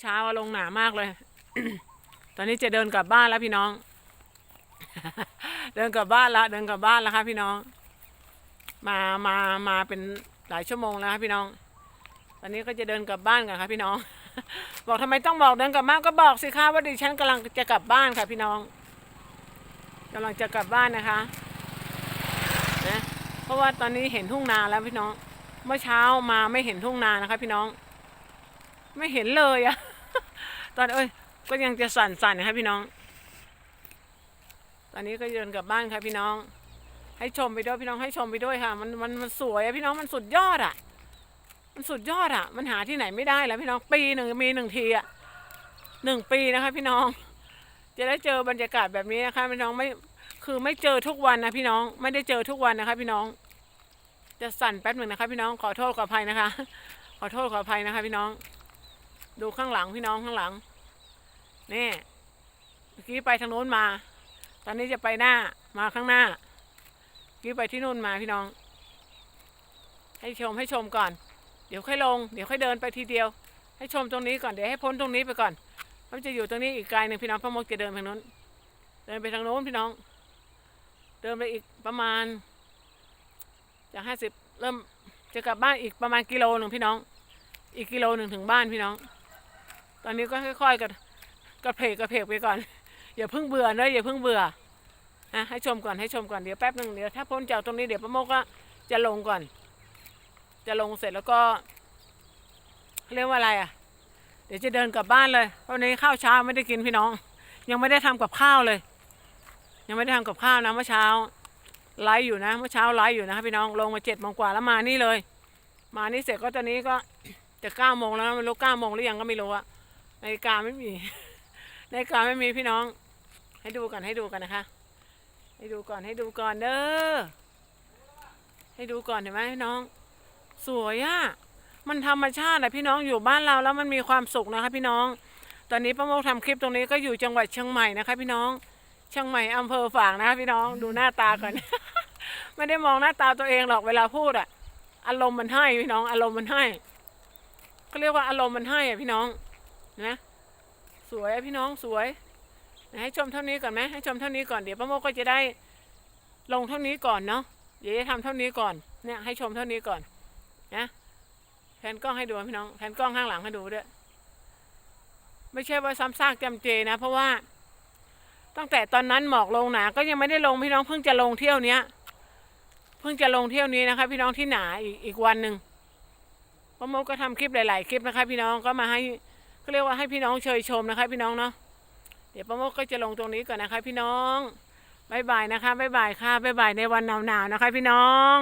เช้าลงหนามากเลย ตอนนี้จะเดินกลับบ้านแล้วพี่น้อง เดินกลับบ้านแล้วเดินกลับบ้านแล้วครับพี่น้อง มามามาเป็นหลายชั่วโมงแล้วครับพี่น้อง ตอนนี้ก็จะเดินกลับบ้านกันครับพี่น้อง บอกทำไมต้องบอกเดินกลับบ้านก็บอกสิคะว่าดิฉันกำลังจะกลับบ้านค่ะพี่น้องกำลังจะกลับบ้านนะคะนะเพราะว่าตอนนี้เห็นทุ่งนาแล้วพี่น้อง เมื่อเช้ามาไม่เห็นทุ่งนานะคะ พี่น้อง ไม่เห็นเลยอะตอนเอ้ยก็ยังจะสั่นๆนะครับพี่น้อง ตอนนี้ก็เดินกลับบ้านค่ะพี่น้อง ให้ชมไปด้วยพี่น้องให้ชมไปด้วยค่ะ มันมันมันสวยอะพี่น้องมันสุดยอดอะมันสุดยอดอะมันหาที่ไหนไม่ได้แล้วพี่น้องปีหนึ่งมีหนึ่งทีอะหนึ่งปีนะคะพี่น้อง จะได้เจอบรรยากาศแบบนี้นะคะพี่น้องไม่คือไม่เจอทุกวันนะพี่น้อง ไม่ได้เจอทุกวันนะคะพี่น้อง จะสั่นแป๊บหนึ่งนะคะพี่น้องขอโทษขออภัยนะคะ ขอโทษขออภัยนะคะพี่น้อง ดูข้างหลังพี่น้องข้างหลัง นี่เมื่อกี้ไปทางโน้นมา ตอนนี้จะไปหน้ามาข้างหน้าเมื่อกี้ไปที่นู่นมาพี่น้อง ให้ชมให้ชมก่อน เดี๋ยวค่อยลง เดี๋ยวค่อยเดินไปทีเดียว ให้ชมตรงนี้ก่อนเดี๋ยวให้พ้นตรงนี้ไปก่อนมันจะอยู่ตรงนี้อีกไกลหนึ่งพี่น้องพระมกจะเดินทางโน้น เดินไปทางโน้นพี่น้อง เดินไปอีกประมาณจากห้าสิบเริ่มจะกลับบ้านอีกประมาณกิโลหนึ่งพี่น้อง อีกกิโลหนึ่งถึงบ้านพี่น้อง ตอนนี้ก็ค่อยๆกระกระเพกกระเพกไปก่อน อย่าเพิ่งเบื่อเนะอย่าเพิ่งเบื่อนะให้ชมก่อนให้ชมก่อนเดี๋ยวแป๊บหนึ่งเดี๋ยวถ้าพ้นจากตรงนี้เดี๋ยวป้าโมกก็จะลงก่อน จะลงเสร็จแล้วก็เรียกว่าอะไรอะ เดี๋ยวจะเดินกลับบ้านเลยเพราะวันนี้ข้าวเช้าไม่ได้กินพี่น้อง ยังไม่ได้ทำกับข้าวเลย ยังไม่ได้ทำกับข้าวนะเมื่อเช้าไลฟ์อยู่นะเมื่อเช้าไลฟ์อยู่นะพี่น้องลงมาเจ็ดโมงกว่าแล้วมานี่เลย มานี่เสร็จก็ตอนนี้ก็จะเก้าโมงแล้วนะไม่รู้เก้าโมงหรือยังก็ไม่รู้อะ นาฬิกาไม่มีนาฬิกาไม่มีพี่น้อง ให้ดูกันให้ดูกันนะคะ ให้ดูก่อนให้ดูก่อนเด้อให้ดูก่อนเห็นไหมพี่น้อง สวยอะมันธรรมชาติอะพี่น้องอยู่บ้านเราแล้วมันมีความสุขนะคะ พี่น้อง ตอนนี้ป้าโมกทำคลิปตรงนี้ก็อยู่จังหวัดเชียงใหม่นะคะ พี่น้องเชียงใหม่อำเภอฝางนะคะ พี่น้องดูหน้าตาก่อนไม่ได้มองหน้าตาตัวเองหรอกเวลาพูดอะอารมณ์มันให้พี่น้อง อารมณ์มันให้เขาเรียกว่าอารมณ์มันให้อะพี่น้อง นะ สวยพี่น้องสวยให้ชมเท่านี้ก่อนไหมให้ชมเท่านี้ก่อนเดี๋ยวป้าโมก็จะได้ลงเท่านี้ก่อนเนาะเดี๋ยวจะทำเท่านี้ก่อนเนี่ยให้ชมเท่านี้ก่อนนะแผนกล้องให้ดูพี่น้องแผนกล้องข้างหลังให้ดูด้วยไม่ใช่ว่าซ้ำซากจำเจนะ เพราะว่า ตั้งแต่ตอนนั้นหมอกลงหนา ก็ยังไม่ได้ลงพี่น้องเพิ่งจะลงเที่ยวเนี้ยเพิ่งจะลงเที่ยวนี้นะคะ พี่น้องที่หนาอีกอีกวันหนึ่งป้าโมก็ทำคลิปหลาย ๆ คลิปนะคะ พี่น้องก็มาให้ เรียกว่าให้พี่น้องเชยชมนะคะ พี่น้องเนาะเดี๋ยวป้าโมกก็จะลงตรงนี้ก่อนนะคะ พี่น้องบายบายนะคะบายบายค่ะบายบายในวันหนาวๆนะคะ พี่น้อง